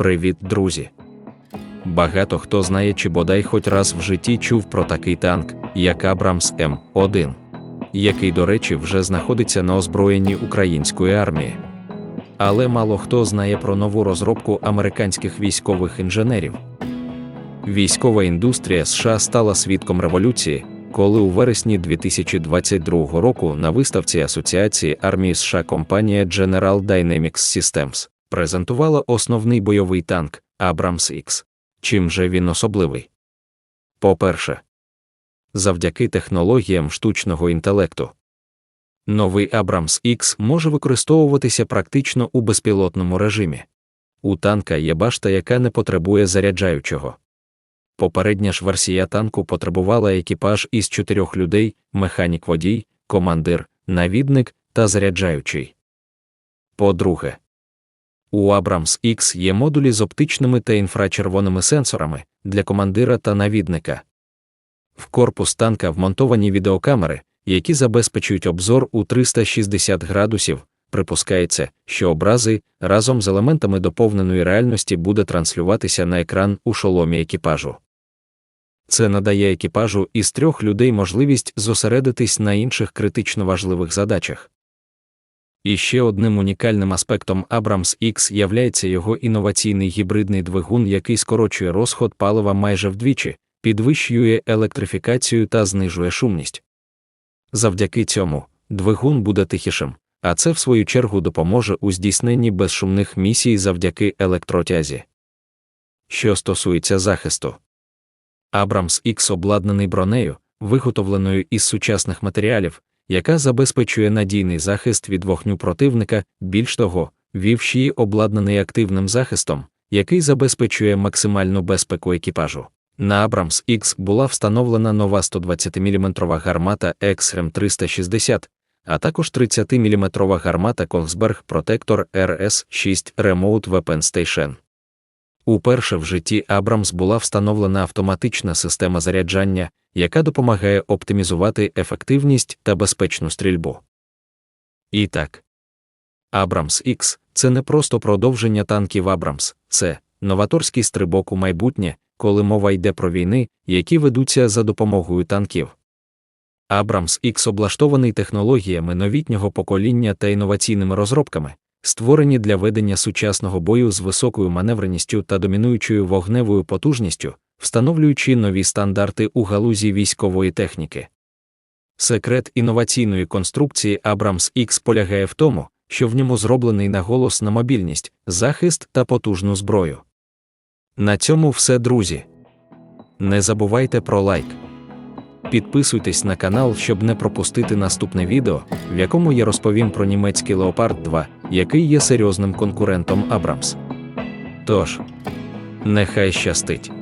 Привіт, друзі! Багато хто знає чи бодай хоч раз в житті чув про такий танк, як Абрамс М1, який, до речі, вже знаходиться на озброєнні української армії. Але мало хто знає про нову розробку американських військових інженерів. Військова індустрія США стала свідком революції, коли у вересні 2022 року на виставці Асоціації армії США компанія General Dynamics Systems презентувала основний бойовий танк Abrams X. Чим же він особливий? По-перше, завдяки технологіям штучного інтелекту. Новий Abrams X може використовуватися практично у безпілотному режимі. У танка є башта, яка не потребує заряджаючого. Попередня ж версія танку потребувала екіпаж із чотирьох людей: механік водій, командир, навідник та заряджаючий. По-друге, у Abrams X є модулі з оптичними та інфрачервоними сенсорами для командира та навідника. В корпус танка вмонтовані відеокамери, які забезпечують обзор у 360 градусів. Припускається, що образи разом з елементами доповненої реальності буде транслюватися на екран у шоломі екіпажу. Це надає екіпажу із трьох людей можливість зосередитись на інших критично важливих задачах. І ще одним унікальним аспектом Abrams X являється його інноваційний гібридний двигун, який скорочує розход палива майже вдвічі, підвищує електрифікацію та знижує шумність. Завдяки цьому двигун буде тихішим, а це в свою чергу допоможе у здійсненні безшумних місій завдяки електротязі. Що стосується захисту, Abrams X обладнаний бронею, виготовленою із сучасних матеріалів, яка забезпечує надійний захист від вогню противника, більш того, вівші обладнаний активним захистом, який забезпечує максимальну безпеку екіпажу. На Abrams X була встановлена нова 120-мм гармата XRM 360, а також 30-мм гармата Kongsberg Protector RS6 Remote Weapon Station. Уперше в житті Abrams була встановлена автоматична система заряджання, яка допомагає оптимізувати ефективність та безпечну стрільбу. І так, Abrams X – це не просто продовження танків Abrams, це новаторський стрибок у майбутнє, коли мова йде про війни, які ведуться за допомогою танків. Abrams X облаштований технологіями новітнього покоління та інноваційними розробками, створені для ведення сучасного бою з високою маневреністю та домінуючою вогневою потужністю, встановлюючи нові стандарти у галузі військової техніки. Секрет інноваційної конструкції Abrams X полягає в тому, що в ньому зроблений наголос на мобільність, захист та потужну зброю. На цьому все, друзі. Не забувайте про лайк. Підписуйтесь на канал, щоб не пропустити наступне відео, в якому я розповім про німецький Leopard 2, який є серйозним конкурентом Abrams. Тож, нехай щастить!